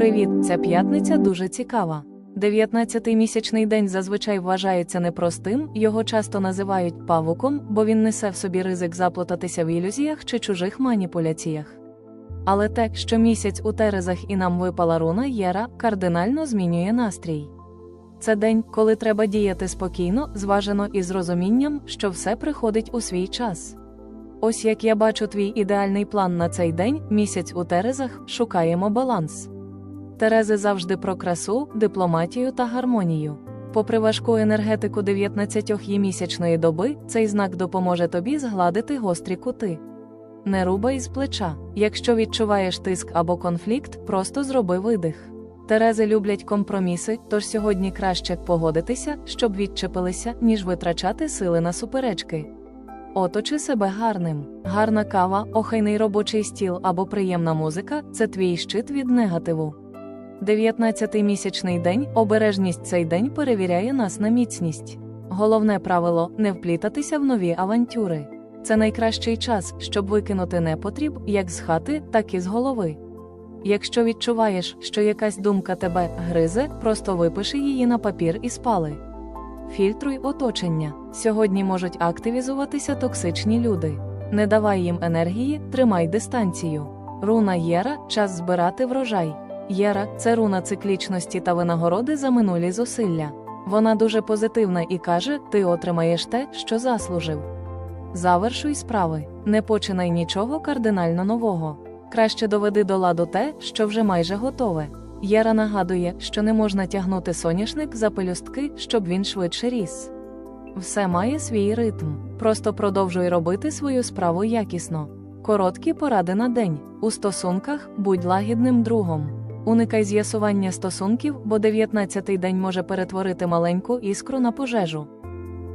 Привіт, ця п'ятниця дуже цікава. 19-й місячний день зазвичай вважається непростим, його часто називають павуком, бо він несе в собі ризик заплутатися в ілюзіях чи чужих маніпуляціях. Але те, що місяць у терезах і нам випала руна Єра, кардинально змінює настрій. Це день, коли треба діяти спокійно, зважено і з розумінням, що все приходить у свій час. Ось як я бачу твій ідеальний план на цей день, місяць у терезах, шукаємо баланс. Терези завжди про красу, дипломатію та гармонію. Попри важку енергетику 19 місячної доби, цей знак допоможе тобі згладити гострі кути. Не рубай з плеча. Якщо відчуваєш тиск або конфлікт, просто зроби видих. Терези люблять компроміси, тож сьогодні краще погодитися, щоб відчепилися, ніж витрачати сили на суперечки. Оточи себе гарним. Гарна кава, охайний робочий стіл або приємна музика це твій щит від негативу. 19-й місячний день обережність цей день перевіряє нас на міцність. Головне правило не вплітатися в нові авантюри. Це найкращий час, щоб викинути непотріб як з хати, так і з голови. Якщо відчуваєш, що якась думка тебе гризе, просто випиши її на папір і спали. Фільтруй оточення. Сьогодні можуть активізуватися токсичні люди. Не давай їм енергії, тримай дистанцію. Руна Єра час збирати врожай. Єра це руна циклічності та винагороди за минулі зусилля. Вона дуже позитивна і каже: ти отримаєш те, що заслужив. Завершуй справи, не починай нічого кардинально нового. Краще доведи до ладу те, що вже майже готове. Єра нагадує, що не можна тягнути соняшник за пелюстки, щоб він швидше ріс. Все має свій ритм. Просто продовжуй робити свою справу якісно. Короткі поради на день. У стосунках будь лагідним другом. Уникай з'ясування стосунків, бо 19-й день може перетворити маленьку іскру на пожежу.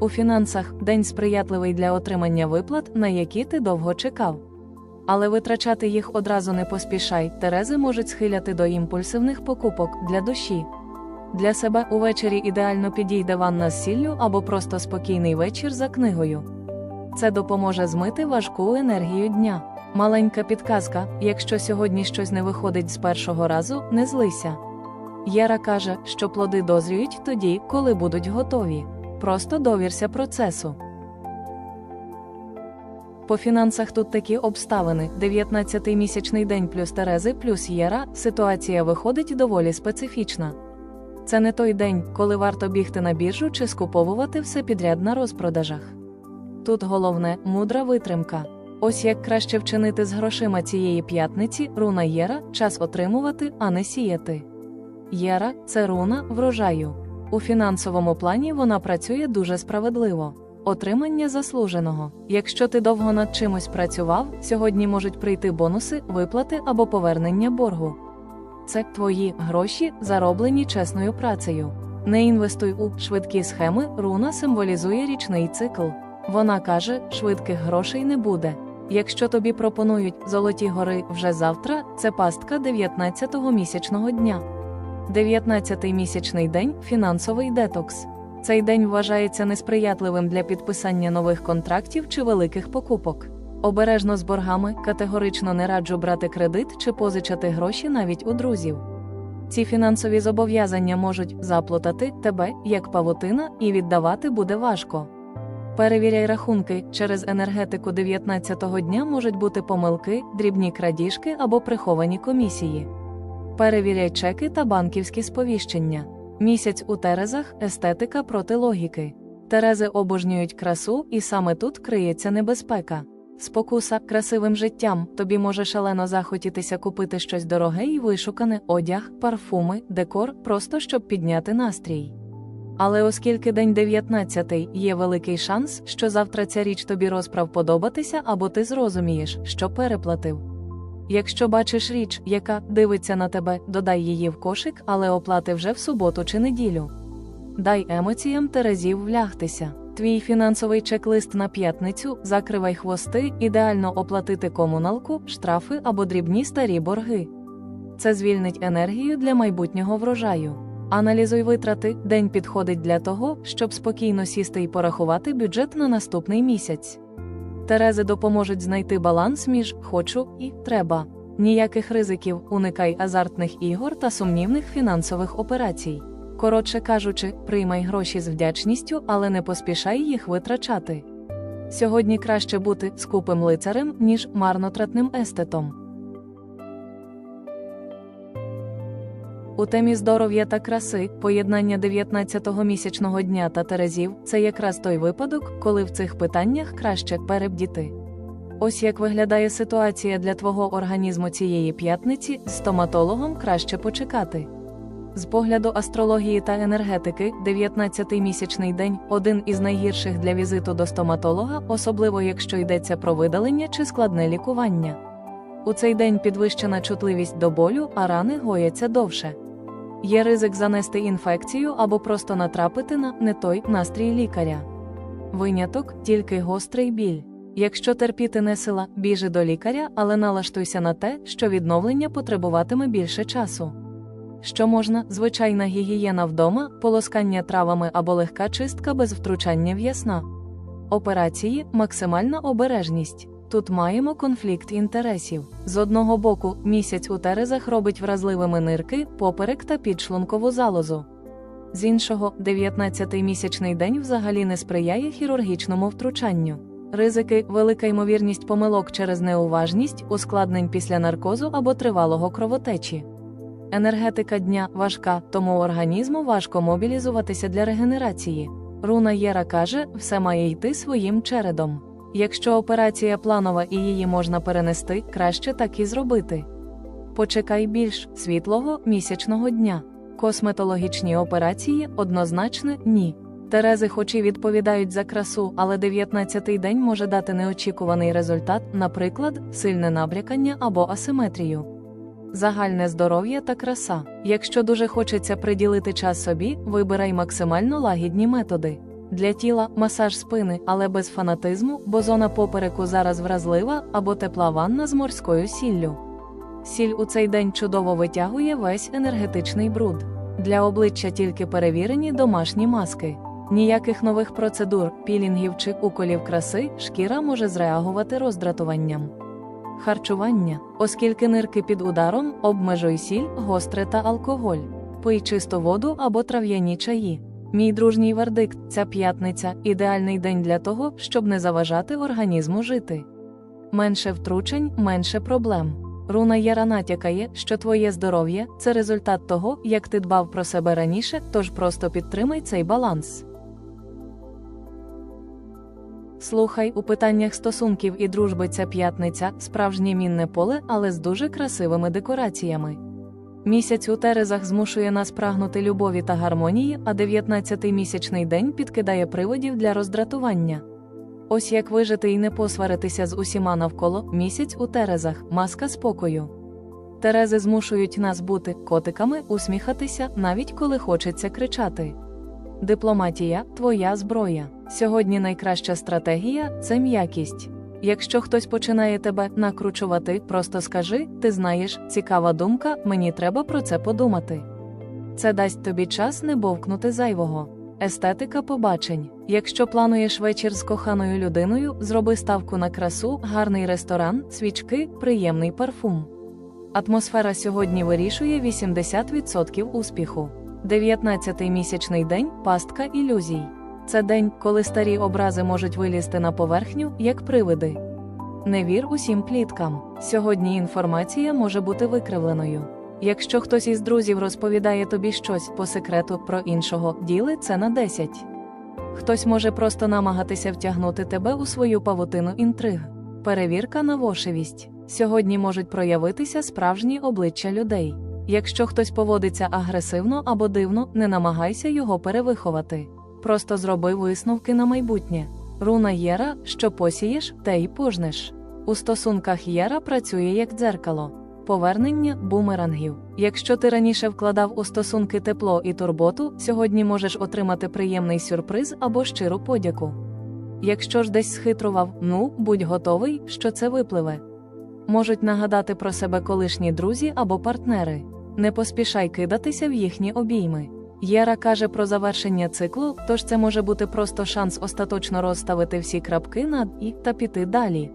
У фінансах день сприятливий для отримання виплат, на які ти довго чекав. Але витрачати їх одразу не поспішай, терези можуть схиляти до імпульсивних покупок для душі. Для себе увечері ідеально підійде ванна з сіллю або просто спокійний вечір за книгою. Це допоможе змити важку енергію дня. Маленька підказка: якщо сьогодні щось не виходить з першого разу, не злися. Єра каже, що плоди дозріють тоді, коли будуть готові. Просто довірся процесу. По фінансах тут такі обставини: 19-й місячний день плюс Терези плюс Єра, ситуація виходить доволі специфічна. Це не той день, коли варто бігти на біржу чи скуповувати все підряд на розпродажах. Тут головне мудра витримка. Ось як краще вчинити з грошима цієї п'ятниці, руна Єра час отримувати, а не сіяти. Єра це руна врожаю. У фінансовому плані вона працює дуже справедливо. Отримання заслуженого. Якщо ти довго над чимось працював, сьогодні можуть прийти бонуси, виплати або повернення боргу. Це твої гроші, зароблені чесною працею. Не інвестуй у швидкі схеми, руна символізує річний цикл. Вона каже, швидких грошей не буде. Якщо тобі пропонують золоті гори вже завтра, це пастка 19-го місячного дня. 19-й місячний день фінансовий детокс. Цей день вважається несприятливим для підписання нових контрактів чи великих покупок. Обережно з боргами категорично не раджу брати кредит чи позичати гроші навіть у друзів. Ці фінансові зобов'язання можуть заплутати тебе як павутина, і віддавати буде важко. Перевіряй рахунки, через енергетику 19-го дня можуть бути помилки, дрібні крадіжки або приховані комісії. Перевіряй чеки та банківські сповіщення. Місяць у Терезах естетика проти логіки. Терези обожнюють красу, і саме тут криється небезпека. Спокуса красивим життям тобі може шалено захотітися купити щось дороге і вишукане одяг, парфуми, декор, просто щоб підняти настрій. Але оскільки день 19 є великий шанс, що завтра ця річ тобі розправ подобатися, або ти зрозумієш, що переплатив. Якщо бачиш річ, яка дивиться на тебе, додай її в кошик, але оплати вже в суботу чи неділю. Дай емоціям Терезів влягтися. Твій фінансовий чек-лист на п'ятницю, закривай хвости, ідеально оплатити комуналку, штрафи або дрібні старі борги. Це звільнить енергію для майбутнього врожаю. Аналізуй витрати, день підходить для того, щоб спокійно сісти і порахувати бюджет на наступний місяць. Терези допоможуть знайти баланс між хочу і треба. Ніяких ризиків, уникай азартних ігор та сумнівних фінансових операцій. Коротше кажучи, приймай гроші з вдячністю, але не поспішай їх витрачати. Сьогодні краще бути скупим лицарем, ніж марнотратним естетом. У темі здоров'я та краси поєднання 19-го місячного дня та терезів це якраз той випадок, коли в цих питаннях краще перебдіти. Ось як виглядає ситуація для твого організму цієї п'ятниці, з стоматологом краще почекати. З погляду астрології та енергетики, 19-й місячний день один із найгірших для візиту до стоматолога, особливо якщо йдеться про видалення чи складне лікування. У цей день підвищена чутливість до болю, а рани гояться довше. Є ризик занести інфекцію або просто натрапити на не той настрій лікаря. Виняток тільки гострий біль. Якщо терпіти не сила, біжи до лікаря, але налаштуйся на те, що відновлення потребуватиме більше часу. Що можна, звичайна гігієна вдома, полоскання травами або легка чистка без втручання в'ясна. Операції максимальна обережність. Тут маємо конфлікт інтересів. З одного боку, місяць у терезах робить вразливими нирки, поперек та підшлункову залозу. З іншого, 19-й місячний день взагалі не сприяє хірургічному втручанню. Ризики, велика ймовірність помилок через неуважність, ускладнень після наркозу або тривалого кровотечі. Енергетика дня важка, тому організму важко мобілізуватися для регенерації. Руна Єра каже, все має йти своїм чередом. Якщо операція планова і її можна перенести, краще так і зробити. Почекай більш світлого місячного дня. Косметологічні операції однозначно ні. Терези, хоч і відповідають за красу, але 19-й день може дати неочікуваний результат, наприклад, сильне набрякання або асиметрію. Загальне здоров'я та краса. Якщо дуже хочеться приділити час собі, вибирай максимально лагідні методи. Для тіла масаж спини, але без фанатизму, бо зона попереку зараз вразлива або тепла ванна з морською сіллю. Сіль у цей день чудово витягує весь енергетичний бруд. Для обличчя тільки перевірені домашні маски. Ніяких нових процедур, пілінгів чи уколів краси, шкіра може зреагувати роздратуванням. Харчування, оскільки нирки під ударом, обмежуй сіль, гостре та алкоголь, пий чисту воду або трав'яні чаї. Мій дружній вердикт, ця п'ятниця ідеальний день для того, щоб не заважати організму жити. Менше втручень, менше проблем. Руна Яра натякає, що твоє здоров'я це результат того, як ти дбав про себе раніше, тож просто підтримай цей баланс. Слухай, у питаннях стосунків і дружби ця п'ятниця справжнє мінне поле, але з дуже красивими декораціями. Місяць у терезах змушує нас прагнути любові та гармонії, а 19-й місячний день підкидає приводів для роздратування. Ось як вижити і не посваритися з усіма навколо місяць у терезах, маска спокою. Терези змушують нас бути котиками, усміхатися, навіть коли хочеться кричати. Дипломатія твоя зброя. Сьогодні найкраща стратегія це м'якість. Якщо хтось починає тебе накручувати, просто скажи: ти знаєш, цікава думка, мені треба про це подумати. Це дасть тобі час не бовкнути зайвого. Естетика побачень. Якщо плануєш вечір з коханою людиною, зроби ставку на красу, гарний ресторан, свічки, приємний парфум. Атмосфера сьогодні вирішує 80% успіху. 19-й місячний день пастка ілюзій. Це день, коли старі образи можуть вилізти на поверхню, як привиди. Не вір усім пліткам. Сьогодні інформація може бути викривленою. Якщо хтось із друзів розповідає тобі щось по секрету про іншого, діли це на 10. Хтось може просто намагатися втягнути тебе у свою павутину інтриг. Перевірка на вошивість. Сьогодні можуть проявитися справжні обличчя людей. Якщо хтось поводиться агресивно або дивно, не намагайся його перевиховати. Просто зроби висновки на майбутнє. Руна Єра, що посієш, те й пожнеш. У стосунках Єра працює як дзеркало. Повернення бумерангів. Якщо ти раніше вкладав у стосунки тепло і турботу, сьогодні можеш отримати приємний сюрприз або щиру подяку. Якщо ж десь схитрував, ну будь готовий, що це випливе. Можуть нагадати про себе колишні друзі або партнери. Не поспішай кидатися в їхні обійми. Єра каже про завершення циклу, тож це може бути просто шанс остаточно розставити всі крапки над і та піти далі.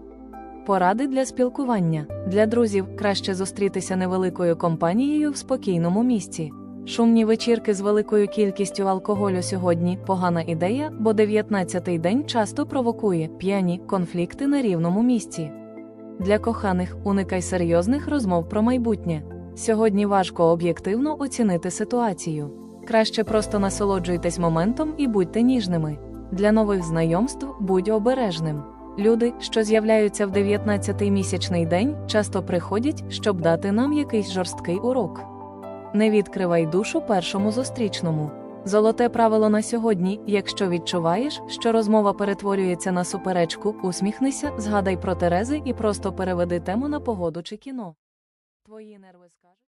Поради для спілкування. Для друзів краще зустрітися невеликою компанією в спокійному місці. Шумні вечірки з великою кількістю алкоголю сьогодні погана ідея, бо 19-й день часто провокує п'яні конфлікти на рівному місці. Для коханих уникай серйозних розмов про майбутнє. Сьогодні важко об'єктивно оцінити ситуацію. Краще просто насолоджуйтесь моментом і будьте ніжними. Для нових знайомств будь обережним. Люди, що з'являються в 19-й місячний день, часто приходять, щоб дати нам якийсь жорсткий урок. Не відкривай душу першому зустрічному. Золоте правило на сьогодні: якщо відчуваєш, що розмова перетворюється на суперечку, усміхнися, згадай про Терези і просто переведи тему на погоду чи кіно. Твої нерви скажуть.